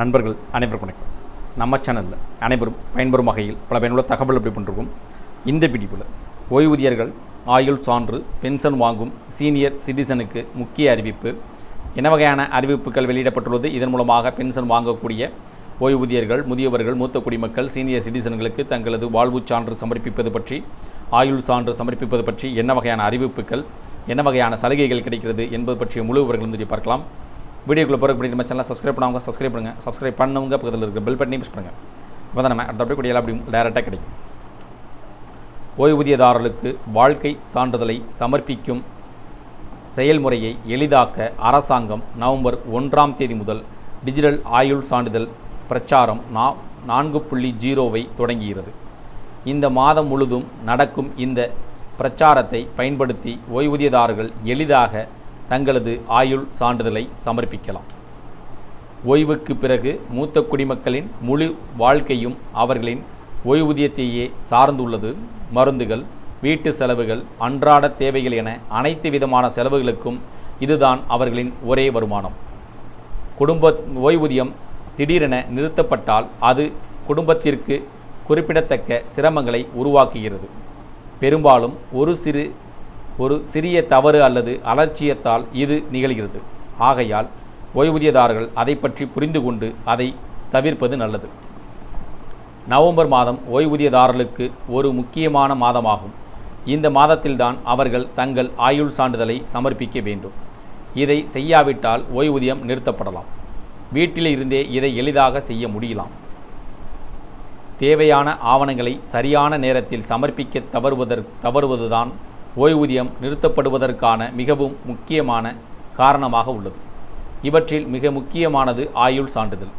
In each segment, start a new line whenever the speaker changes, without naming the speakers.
நண்பர்கள் அனைவருக்கும் வணக்கம். நம்ம சேனலில் அனைவரும் பயன்பெறும் வகையில் பல பயனுள்ள தகவல் எப்படி பண்ணிருக்கோம். இந்த பிடிப்பில் ஓய்வூதியர்கள் ஆயுள் சான்று பென்ஷன் வாங்கும் சீனியர் சிட்டிசனுக்கு முக்கிய அறிவிப்பு. என்ன வகையான அறிவிப்புகள் வெளியிடப்பட்டுள்ளது? இதன் மூலமாக பென்ஷன் வாங்கக்கூடிய ஓய்வூதியர்கள் முதியவர்கள் மூத்த குடிமக்கள் சீனியர் சிட்டிசன்களுக்கு தங்களது வாழ்வுச் சான்று சமர்ப்பிப்பது பற்றி ஆயுள் சான்று சமர்ப்பிப்பது பற்றி என்ன வகையான அறிவிப்புகள் என்ன வகையான சலுகைகள் கிடைக்கிறது என்பது பற்றிய முழு விவரங்களும் பார்க்கலாம். வீடியோக்குள்ளே போகிற பண்ணி நம்ம சேனலை சப்ஸ்கிரைப் பண்ணவங்க சப்ஸ்கிரைப் பண்ணுங்கள் சப்ஸ்கிரைப் பண்ணவங்க பக்கத்தில் இருக்க பெல் பட்டனையும் ப்ரெஸ் பண்ணுங்கள் அப்போ தான் நம்ம அடுத்த அப்படி கூடிய அப்படி டேரெக்டாக கிடைக்கும். ஓய்வூதியதாரர்களுக்கு வாழ்க்கை சான்றிதழை சமர்ப்பிக்கும் செயல்முறையை எளிதாக்க அரசாங்கம் நவம்பர் ஒன்றாம் தேதி முதல் டிஜிட்டல் ஆயுள் சான்றிதழ் பிரச்சாரம் நா நான்கு புள்ளி ஜீரோவை தொடங்குகிறது. இந்த மாதம் முழுதும் நடக்கும் இந்த பிரச்சாரத்தை பயன்படுத்தி ஓய்வூதியதாரர்கள் எளிதாக தங்களது ஆயுள் சான்றிதழை சமர்ப்பிக்கலாம். ஓய்வுக்கு பிறகு மூத்த குடிமக்களின் முழு வாழ்க்கையும் அவர்களின் ஓய்வூதியத்தையே சார்ந்துள்ளது. மருந்துகள் வீட்டு செலவுகள் அன்றாட தேவைகள் என அனைத்து விதமான செலவுகளுக்கும் இதுதான் அவர்களின் ஒரே வருமானம். குடும்ப ஓய்வூதியம் திடீரென நிறுத்தப்பட்டால் அது குடும்பத்திற்கு குறிப்பிடத்தக்க சிரமங்களை உருவாக்குகிறது. பெரும்பாலும் ஒரு சிறு ஒரு சிறிய தவறு அல்லது அலட்சியத்தால் இது நிகழ்கிறது. ஆகையால் ஓய்வூதியதாரர்கள் அதை பற்றி புரிந்து கொண்டு அதை தவிர்ப்பது நல்லது. நவம்பர் மாதம் ஓய்வூதியதாரர்களுக்கு ஒரு முக்கியமான மாதமாகும். இந்த மாதத்தில்தான் அவர்கள் தங்கள் ஆயுள் சான்றிதழை சமர்ப்பிக்க வேண்டும். இதை செய்யாவிட்டால் ஓய்வூதியம் நிறுத்தப்படலாம். வீட்டில் இருந்தே இதை எளிதாக செய்ய முடியலாம். தேவையான ஆவணங்களை சரியான நேரத்தில் சமர்ப்பிக்க தவறுவதற் தவறுவதுதான் ஓய்வூதியம் நிறுத்தப்படுவதற்கான மிகவும் முக்கியமான காரணமாக உள்ளது. இவற்றில் மிக முக்கியமானது ஆயுள் சான்றிதழ்.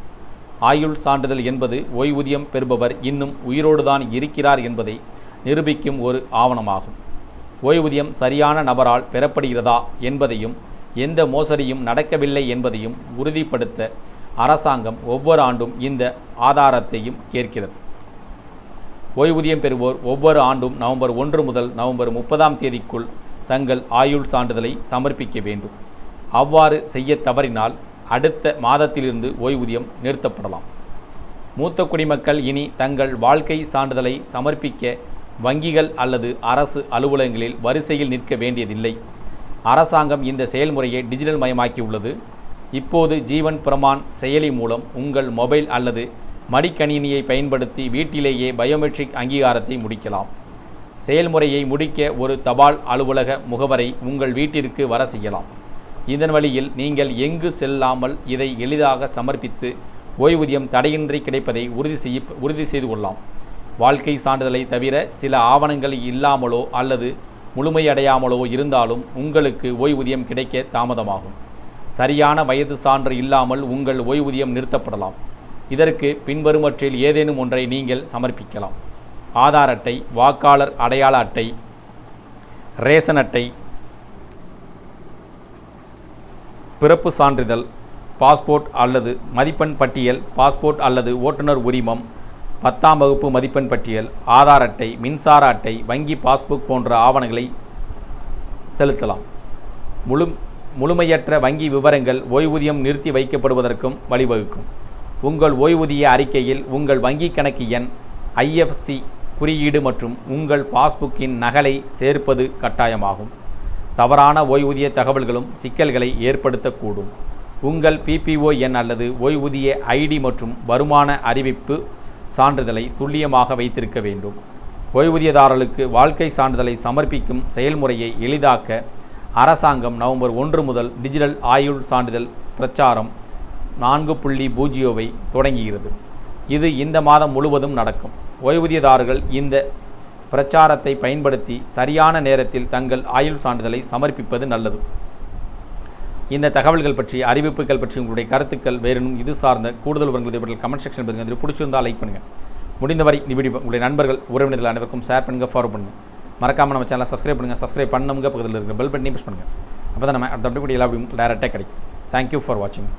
ஆயுள் சான்றிதழ் என்பது ஓய்வூதியம் பெறுபவர் இன்னும் உயிரோடுதான் இருக்கிறார் என்பதை நிரூபிக்கும் ஒரு ஆவணமாகும். ஓய்வூதியம் சரியான நபரால் பெறப்படுகிறதா என்பதையும் எந்த மோசடியும் நடக்கவில்லை என்பதையும் உறுதிப்படுத்த அரசாங்கம் ஒவ்வொரு ஆண்டும் இந்த ஆதாரத்தையும் கேட்கிறது. ஓய்வூதியம் பெறுவோர் ஒவ்வொரு ஆண்டும் நவம்பர் ஒன்று முதல் நவம்பர் முப்பதாம் தேதிக்குள் தங்கள் ஆயுள் சான்றிதழை சமர்ப்பிக்க வேண்டும். அவ்வாறு செய்ய தவறினால் அடுத்த மாதத்திலிருந்து ஓய்வூதியம் நிறுத்தப்படலாம். மூத்த குடிமக்கள் இனி தங்கள் வாழ்க்கை சான்றிதழை சமர்ப்பிக்க வங்கிகள் அல்லது அரசு அலுவலகங்களில் வரிசையில் நிற்க வேண்டியதில்லை. அரசாங்கம் இந்த செயல்முறையை டிஜிட்டல் மயமாக்கியுள்ளது. இப்போது ஜீவன் பிரமான் செயலி மூலம் உங்கள் மொபைல் அல்லது மடிக்கணினியை பயன்படுத்தி வீட்டிலேயே பயோமெட்ரிக் அங்கீகாரத்தை முடிக்கலாம். செயல்முறையை முடிக்க ஒரு தபால் அலுவலக முகவரை உங்கள் வீட்டிற்கு வர செய்யலாம். இதன் வழியில் நீங்கள் எங்கு செல்லாமல் இதை எளிதாக சமர்ப்பித்து ஓய்வூதியம் தடையின்றி கிடைப்பதை உறுதி செய்ய உறுதி செய்து கொள்ளலாம். வாழ்க்கை சான்றிதழை தவிர சில ஆவணங்கள் இல்லாமலோ அல்லது முழுமையடையாமலோ இருந்தாலும் உங்களுக்கு ஓய்வூதியம் கிடைக்க தாமதமாகும். சரியான வயது சான்று இல்லாமல் உங்கள் ஓய்வூதியம் நிறுத்தப்படலாம். இதற்கு பின்வருமற்றில் ஏதேனும் ஒன்றை நீங்கள் சமர்ப்பிக்கலாம். ஆதார் அட்டை வாக்காளர் அடையாள அட்டை ரேசன் அட்டை பிறப்பு சான்றிதழ் பாஸ்போர்ட் அல்லது மதிப்பெண் பட்டியல் பாஸ்போர்ட் அல்லது ஓட்டுநர் உரிமம் பத்தாம் வகுப்பு மதிப்பெண் பட்டியல் ஆதார் அட்டை மின்சார அட்டை வங்கி பாஸ்புக் போன்ற ஆவணங்களை செலுத்தலாம். முழு முழுமையற்ற வங்கி விவரங்கள் ஓய்வூதியம் நிறுத்தி வைக்கப்படுவதற்கும் வழிவகுக்கும். உங்கள் ஓய்வூதிய அறிக்கையில் உங்கள் வங்கிக் கணக்கு எண் ஐஎஃப்சி குறியீடு மற்றும் உங்கள் பாஸ்புக்கின் நகலை சேர்ப்பது கட்டாயமாகும். தவறான ஓய்வூதிய தகவல்களும் சிக்கல்களை ஏற்படுத்தக்கூடும். உங்கள் பிபிஓ எண் அல்லது ஓய்வூதிய ஐடி மற்றும் வருமான அறிவிப்பு சான்றிதழை துல்லியமாக வைத்திருக்க வேண்டும். ஓய்வூதியதாரர்களுக்கு வாழ்க்கை சான்றிதழை சமர்ப்பிக்கும் செயல்முறையை எளிதாக்க அரசாங்கம் நவம்பர் ஒன்று முதல் டிஜிட்டல் ஆயுள் சான்றிதழ் பிரச்சாரம் நான்கு புள்ளி பூஜ்ஜியோவை தொடங்குகிறது. இது இந்த மாதம் முழுவதும் நடக்கும். ஓய்வூதியதாரர்கள் இந்த பிரச்சாரத்தை பயன்படுத்தி சரியான நேரத்தில் தங்கள் ஆயுள் சான்றிதழை சமர்ப்பிப்பது நல்லது. இந்த தகவல்கள் பற்றி அறிவிப்புகள் பற்றி உங்களுடைய கருத்துக்கள் வேறெனும் இது சார்ந்த கூடுதல் விவரங்கள் இவர்கள் கமெண்ட் செக்ஷன் பண்ணுங்கள் இது பிடிச்சிருந்தால் லைக் பண்ணுங்கள் முடிந்தவரை இந்த வீடியோ உங்களுடைய நண்பர்கள் உறவினர்கள் அனைவருக்கும் ஷேர் பண்ணுங்கள் ஃபாலோ பண்ணுங்கள் மறக்காமல் நம்ம சேனலை சப்ஸ்கிரைப் பண்ணுங்கள் சப்ஸ்கிரைப் பண்ணுங்க பக்கத்தில் இருக்க பெல் பட்டனையும் ப்ரெஸ் பண்ணுங்கள் அப்போ தான் நம்ம அடுத்த அப்படி எல்லா டேரெக்டாக கிடைக்கும். தேங்க்யூ ஃபார் வாட்சிங்